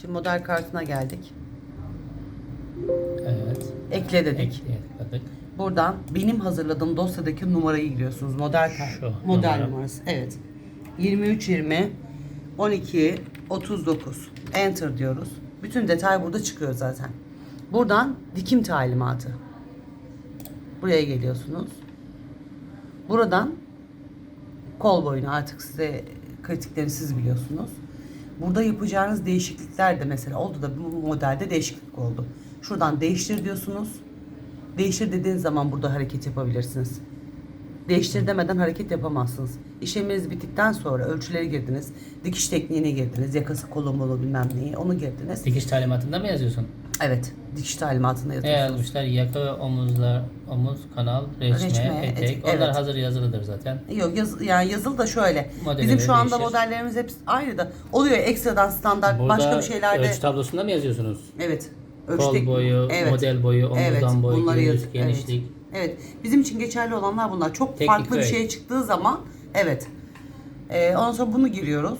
Şimdi model kartına geldik. Evet. Ekle dedik. Tıkladık. Buradan benim hazırladığım dosyadaki numarayı giriyorsunuz. Model kart. Şu model numara. numarası. Evet. 23 20 12 39. Enter diyoruz. Bütün detay burada çıkıyor zaten. Buradan dikim talimatı. Buraya geliyorsunuz. Buradan kol boyunu artık size kritiklerini siz biliyorsunuz. Burada yapacağınız değişiklikler de mesela oldu da bu modelde değişiklik oldu. Şuradan değiştir diyorsunuz. Değiştir dediğiniz zaman burada hareket yapabilirsiniz. Değiştir demeden hareket yapamazsınız. İşleminiz bittikten sonra ölçüleri girdiniz. Dikiş tekniğine girdiniz. Yakası kolu molu bilmem neyi onu girdiniz. Dikiş talimatında mı yazıyorsun? Evet. Dikiş talimatında Ne yazıyorsunuz. yazmışlar? Yaka ve omuzlar, omuz, kanal, reçme, Reçme, etek. etek, Onlar evet. hazır yazılıdır zaten. Yok yaz, yani yazılı da şöyle. Modeli Bizim şu anda değişir. modellerimiz hepsi aynı da oluyor ekstradan standart Burada başka bir şeylerde. ölçü tablosunda mı yazıyorsunuz? Evet. Kol Ölçtek- boyu, model boyu, omuzdan boyu, bunları göğüs, yaz- genişlik. Evet. evet. Bizim için geçerli olanlar bunlar. Çok Teknik farklı bir şey çıktığı zaman evet. Ee, ondan sonra bunu giriyoruz.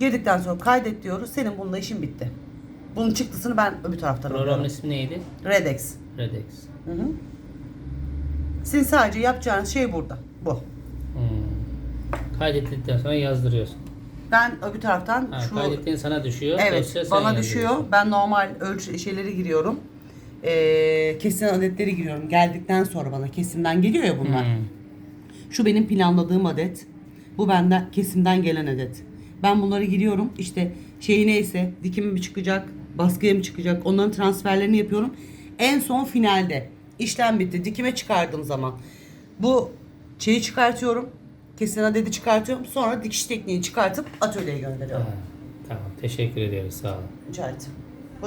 Girdikten sonra kaydet diyoruz. Senin bununla işin bitti. Bunun çıktısını ben öbür taraftan Programın alıyorum. ismi neydi? Redex. Redex. Hı hı. Sizin sadece yapacağınız şey burada. Bu. Hmm. Kaydettikten sonra yazdırıyorsun. Ben öbür taraftan Ha, şu kaydettiğin sana düşüyor. Evet, sen bana düşüyor. Ben normal ölçü şeyleri giriyorum. Ee, kesin adetleri giriyorum. Geldikten sonra bana kesimden geliyor ya bunlar. Hmm. Şu benim planladığım adet. Bu benden kesimden gelen adet. Ben bunları giriyorum. İşte şeyi neyse dikimi mi çıkacak, baskıya mı çıkacak onların transferlerini yapıyorum. En son finalde işlem bitti. Dikime çıkardığım zaman bu şeyi çıkartıyorum. Kesin adedi çıkartıyorum. Sonra dikiş tekniğini çıkartıp atölyeye gönderiyorum. Ha, tamam. Teşekkür ediyoruz. Sağ olun. Rica ederim.